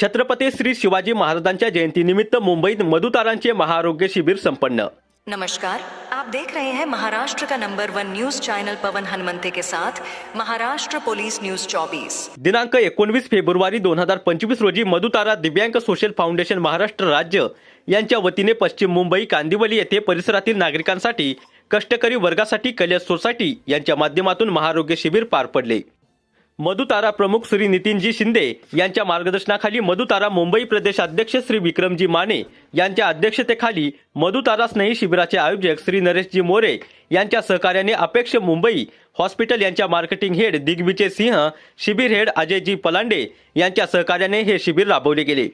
छत्रपती श्री शिवाजी महाराजांच्या जयंतीनिमित्त मुंबईत मधुतारांचे महाआरोग्य शिबिर संपन्न. नमस्कार. आप देख रहे हैं महाराष्ट्र का number one news channel Pavan Hanumante के साथ महाराष्ट्र पुलिस न्यूज 24 दिनांक एकोणवीस फेब्रुवारी दोन हजार पंचवीस रोजी मधुतारा दिव्यांग सोशल फाउंडेशन महाराष्ट्र राज्य यांच्या वतीने पश्चिम मुंबई कांदिवली येथे परिसरातील नागरिकांसाठी कष्टकरी वर्गासाठी कल्याण सोसायटी यांच्या माध्यमातून महाआरोग्य शिबिर पार पडले. मधुतारा प्रमुख श्री नितीनजी शिंदे यांच्या मार्गदर्शनाखाली मधुतारा मुंबई प्रदेश अध्यक्ष श्री विक्रमजी माने यांच्या अध्यक्षतेखाली मधुतारा स्नेही शिबिराचे आयोजक श्री नरेशजी मोरे यांच्या सहकार्याने अपेक्ष मुंबई हॉस्पिटल यांच्या मार्केटिंग हेड दिग्विजय सिंह शिबिर हेड अजयजी पलांडे यांच्या सहकार्याने हे शिबिर राबवले गेले.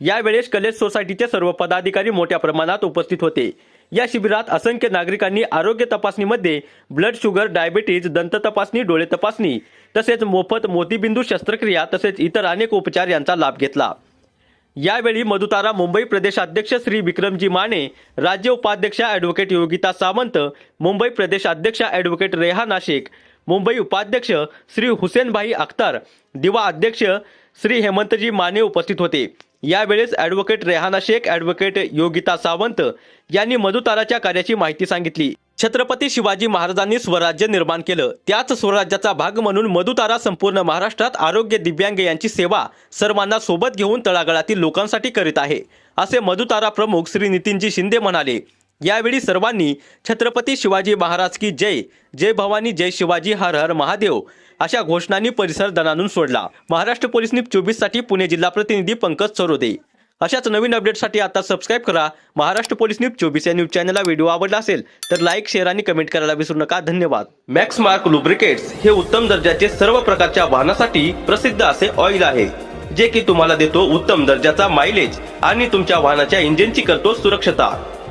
यावेळेस कलेज सोसायटीचे सर्व पदाधिकारी मोठ्या प्रमाणात उपस्थित होते. या शिबिरात असंख्य नागरिकांनी आरोग्य तपासणीमध्ये ब्लड शुगर डायबिटीज दंत तपासणी डोळे तपासणी तसेच मोफत मोतीबिंदू शस्त्रक्रिया तसेच इतर अनेक उपचार यांचा लाभ घेतला. यावेळी मधुतारा मुंबई प्रदेशाध्यक्ष श्री विक्रमजी माने राज्य उपाध्यक्ष ॲडव्होकेट योगिता सावंत मुंबई प्रदेश अध्यक्ष ॲडव्होकेट रेहाना शेख मुंबई उपाध्यक्ष श्री हुसेनभाई अख्तर दिवा अध्यक्ष श्री हेमंतजी माने उपस्थित होते. यावेळेस ॲडव्होकेट रेहाना शेख ॲडव्होकेट योगिता सावंत यांनी मधुताराच्या कार्याची माहिती सांगितली. छत्रपती शिवाजी महाराजांनी स्वराज्य निर्माण केलं. त्याच स्वराज्याचा भाग म्हणून मधुतारा संपूर्ण महाराष्ट्रात आरोग्य दिव्यांग यांची सेवा सर्वांना सोबत घेऊन तळागाळातील लोकांसाठी करीत आहे असे मधुतारा प्रमुख श्री नितीनजी शिंदे म्हणाले. यावेळी सर्वांनी छत्रपती शिवाजी महाराज की जय जय भवानी जय शिवाजी हर हर महादेव अशा घोषणांनी परिसर दणानून सोडला. महाराष्ट्र पोलीस न्यूज चोवीससाठी पुणे जिल्हा प्रतिनिधी पंकज सरोदे. अशाच नवीन अपडेटसाठी आता सबस्क्राईब करा. महाराष्ट्र पोलीस न्यूज चोवीस या न्यूज चॅनलला व्हिडिओ आवडला असेल तर लाईक शेअर आणि कमेंट करायला विसरू नका. धन्यवाद. मॅक्स मार्क लुब्रिकेट्स हे उत्तम दर्जाचे सर्व प्रकारच्या वाहनासाठी प्रसिद्ध असे ऑइल आहे जे की तुम्हाला देतो उत्तम दर्जाचा मायलेज आणि तुमच्या वाहनाच्या इंजिनची करतो सुरक्षता.